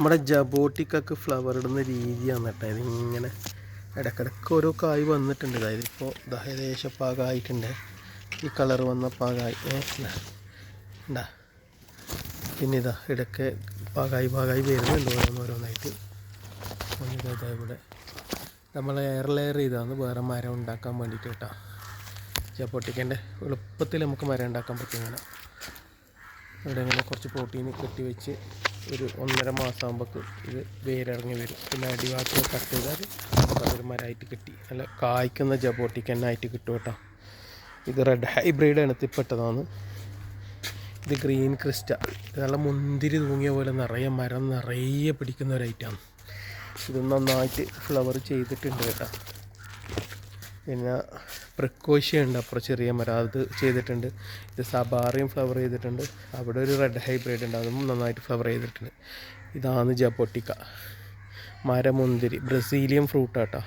നമ്മുടെ ജബോട്ടിക്കൊക്കെ ഫ്ലവർ ഇടുന്ന രീതിയാണ് കേട്ടോ. ഇതിങ്ങനെ ഇടക്കിടക്ക് ഓരോ കായ് വന്നിട്ടുണ്ട്. അതായത് ഇപ്പോൾ ഏകദേശം പാകമായിട്ടുണ്ട് ഈ കളർ വന്ന പാകമായി. ഉണ്ടാ പിന്നെ ഇതാ ഇടയ്ക്ക് പാകമായി പാകമായി വരുന്നുണ്ട് ഓരോന്നോരോന്നായിട്ട് ഇതാ ഇവിടെ. നമ്മൾ എയർ ലെയർ ചെയ്താണ് വേറെ മരം ഉണ്ടാക്കാൻ വേണ്ടിയിട്ട് കേട്ടോ. ചപ്പൊട്ടിക്കന്റെ എളുപ്പത്തിൽ നമുക്ക് മരം ഉണ്ടാക്കാൻ പറ്റും ഇങ്ങനെ. ഇവിടെ ഇങ്ങനെ കുറച്ച് പ്രോട്ടീൻ കെട്ടി വെച്ച് ഒരു ഒന്നര മാസം ആകുമ്പോൾ ഇത് വേരിറങ്ങി വരും. പിന്നെ അടിവാക്കി കട്ട് ചെയ്താൽ അതൊരു മരമായിട്ട് കിട്ടി. നല്ല കായ്ക്കുന്ന ജബോട്ടിക്കന്നെ ആയിട്ട് കിട്ടും കേട്ടോ. ഇത് റെഡ് ഹൈബ്രിഡ് ഇനത്തിൽപ്പെട്ടതാണ് ഇത് ഗ്രീൻ ക്രിസ്റ്റ. നല്ല മുന്തിരി തൂങ്ങിയ പോലെ നിറയെ മരം നിറയെ പിടിക്കുന്ന ഒരു ഐറ്റമാണ്. ഇത് നന്നായിട്ട് ഫ്ലവർ ചെയ്തിട്ടുണ്ട് കേട്ടോ. പിന്നെ പ്രിക്കോഷ്യ ഉണ്ട് അപ്പുറം ചെറിയ മരം. അത് ചെയ്തിട്ടുണ്ട്. ഇത് സബാറിയും ഫ്ലവർ ചെയ്തിട്ടുണ്ട്. അവിടെ ഒരു റെഡ് ഹൈബ്രിഡ് ഉണ്ട്. അതും നന്നായിട്ട് ഫ്ലവർ ചെയ്തിട്ടുണ്ട്. ഇതാണ് ജപ്പൊട്ടിക്ക മരമുന്തിരി. Brazilian fruit ഫ്രൂട്ടാട്ടോ